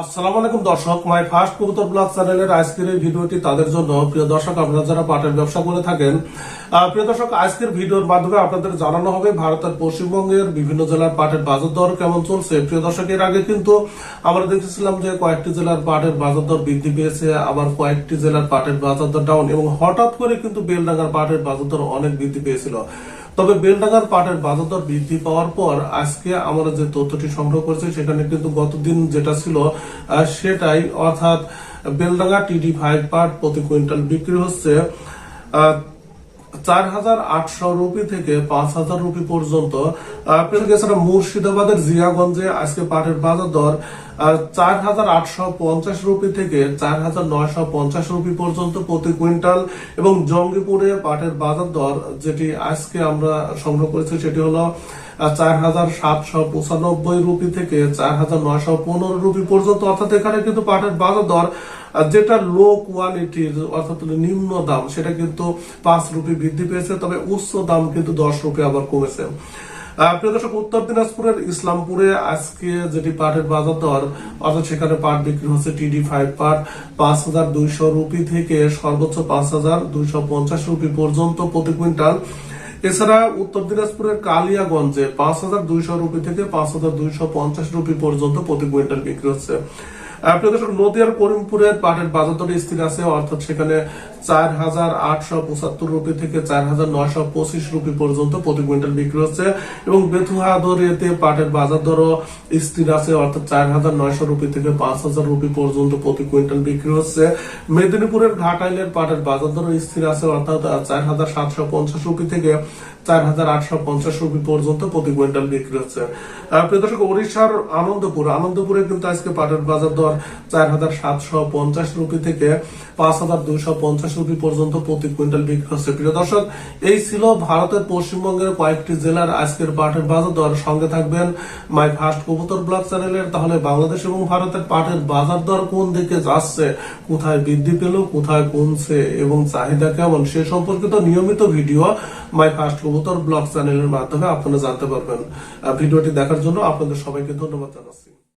আসসালামু আলাইকুম দর্শক, মাই ফার্স্ট কবুতর ব্লগ চ্যানেলের আজকের এই ভিডিওটি তাদের জন্য। প্রিয় দর্শক, আপনারা যারা পাটের ব্যবসা করে থাকেন প্রিয় দর্শক আজকের ভিডিওর মাধ্যমে আপনাদের জানানো হবে ভারতের পশ্চিমবঙ্গের বিভিন্ন জেলার পাটের বাজার দর কেমন চলছে। প্রিয় দর্শক, এর আগে কিন্তু আমরা দেখেছিলাম যে কয়েকটি জেলার পাটের বাজার দর বৃদ্ধি পেয়েছে, আবার কয়েকটি জেলার পাটের বাজার দর ডাউন এবং হঠাৎ করে কিন্তু বেলডাঙ্গার পাটের বাজার দর অনেক বৃদ্ধি পেয়েছিল। তবে বেলডাঙ্গার পাটের বাজার দর বৃদ্ধি পাওয়ার পর আজকে আমরা যে তথ্যটি সংগ্রহ করেছি, সেখানে কিন্তু গতদিন যেটা ছিল সেটাই। অর্থাৎ বেলডাঙ্গা টিডি ফাইভ পাট প্রতি কুইন্টাল বিক্রি হচ্ছে চার হাজার আটশো রুপি থেকে পাঁচ হাজার রুপি পর্যন্ত মুর্শিদাবাদের জিয়াগঞ্জে আজকে পাটের বাজার দর চার হাজার আটশো পঞ্চাশ রুপি থেকে চার হাজার নয়শো পঞ্চাশ রুপি পর্যন্ত প্রতি কুইন্টাল এবং জঙ্গিপুরে পাটের বাজার দর, যেটি আজকে আমরা সংগ্রহ করেছি, সেটি হলো চার হাজার সাতশো পঁচানব্বই রুপি থেকে চার হাজার নয়শো পনেরো রুপি পর্যন্ত, অর্থাৎ এখানে কিন্তু পাটের বাজার দর যেটা লো কোয়ালিটির অর্থাৎ নিম্ন দাম, সেটা কিন্তু পাঁচ রুপি বৃদ্ধি পেয়েছে, তবে উচ্চ দাম কিন্তু দশ রুপি আবার কমেছে। উত্তর দিনাজপুরের ইসলামপুরে আজকে যেটি পাটের বাজার দর, অর্থাৎ সেখানে পাট বিক্রি হচ্ছে টিডি ফাইভ পাট, পাঁচ হাজার দুইশো রুপি থেকে সর্বোচ্চ পাঁচ হাজার দুইশো পঞ্চাশ রুপি পর্যন্ত প্রতি কুইন্টাল। এছাড়া উত্তর দিনাজপুরের কালিয়াগঞ্জে পাঁচ হাজার দুইশো রুপি থেকে পাঁচ হাজার দুইশো পঞ্চাশ রুপি পর্যন্ত প্রতি কুইন্টাল বিক্রি হচ্ছে। দর্শক, নদিয়ার করিমপুরের পাটের বাজার স্থির আছে, অর্থাৎ সেখানে চার হাজার আটশো পঁচাত্তর রুপি থেকে চার হাজার নয়শো পঁচিশ রুপি পর্যন্ত প্রতি কুইন্টাল বিক্রি হচ্ছে এবং পাটের বাজার দরও স্থির আছে, অর্থাৎ চার হাজার নয়শো রুপি থেকে পাঁচ হাজার রুপি পর্যন্ত প্রতি কুইন্টাল বিক্রি হচ্ছে। মেদিনীপুরের ঘাটাইলের পাটের বাজার দরও স্থির আছে, অর্থাৎ চার হাজার সাতশো পঞ্চাশ রুপি থেকে চার হাজার আটশো পঞ্চাশ রুপি পর্যন্ত প্রতি কুইন্টাল বিক্রি হচ্ছে। আহ, প্রিয় দর্শক ওড়িশার আনন্দপুর আনন্দপুরে কিন্তু আজকে পাটের বাজার দর চার হাজার সাতশো পঞ্চাশ রুপি থেকে পাঁচ হাজার পঞ্চাশ রুপি পর্যন্ত প্রতি কুইন্টাল বিক্রি হচ্ছে। প্রিয় এই ছিল ভারতের পশ্চিমবঙ্গের কয়েকটি জেলার আজকের পাটের বাজার দর। সঙ্গে থাকবেন মাই ফার্স্ট কবুতর ব্লগ চ্যানেলের। তাহলে বাংলাদেশ এবং ভারতের পাটের বাজার দর কোন দিকে যাচ্ছে কোথায় বৃদ্ধি পেল কোথায় কমছে এবং চাহিদা কেমন সে সম্পর্কিত নিয়মিত ভিডিও মাই ফার্স্ট কবুতর ব্লগ চ্যানেলের মাধ্যমে আপনারা জানতে পারবেন ভিডিওটি দেখার জন্য আপনাদের সবাইকে ধন্যবাদ জানাচ্ছি।